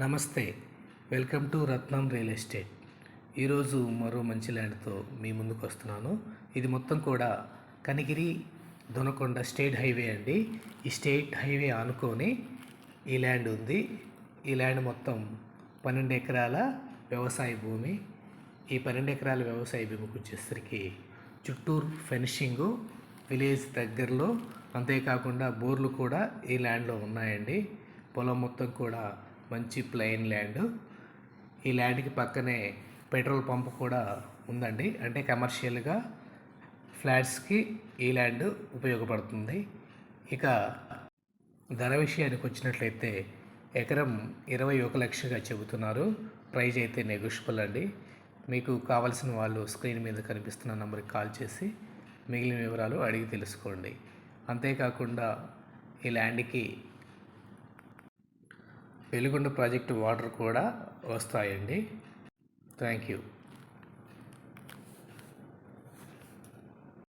నమస్తే. Welcome to Ratnam real estate. ఈరోజు మరో మంచి ల్యాండ్తో మీ ముందుకు వస్తున్నాను. ఇది మొత్తం కూడా కనిగిరి దొనకొండ స్టేట్ హైవే అండి. ఈ స్టేట్ హైవే ఆనుకొని ఈ ల్యాండ్ ఉంది. ఈ ల్యాండ్ మొత్తం పన్నెండు ఎకరాల వ్యవసాయ భూమి. ఈ పన్నెండు ఎకరాల వ్యవసాయ భూమికి వచ్చేసరికి చుట్టూరు ఫెనిషింగు విలేజ్ దగ్గరలో అంతేకాకుండా బోర్లు కూడా ఈ ల్యాండ్లో ఉన్నాయండి. పొలం మొత్తం కూడా మంచి ప్లెయిన్ ల్యాండ్. ఈ ల్యాండ్కి పక్కనే పెట్రోల్ పంప్ కూడా ఉందండి. అంటే కమర్షియల్గా ఫ్లాట్స్కి ఈ ల్యాండ్ ఉపయోగపడుతుంది. ఇక ధర విషయానికి వచ్చినట్లయితే ఎకరం ఇరవై ఒక లక్షగా చెబుతున్నారు. ప్రైజ్ అయితే నెగోషియబుల్ అండి. మీకు కావలసిన వాళ్ళు స్క్రీన్ మీద కనిపిస్తున్న నెంబర్కి కాల్ చేసి మిగిలిన వివరాలు అడిగి తెలుసుకోండి. అంతేకాకుండా ఈ ల్యాండ్కి వెలుగొండ ప్రాజెక్టు వాటర్ కూడా వస్తాయండి. Thank you.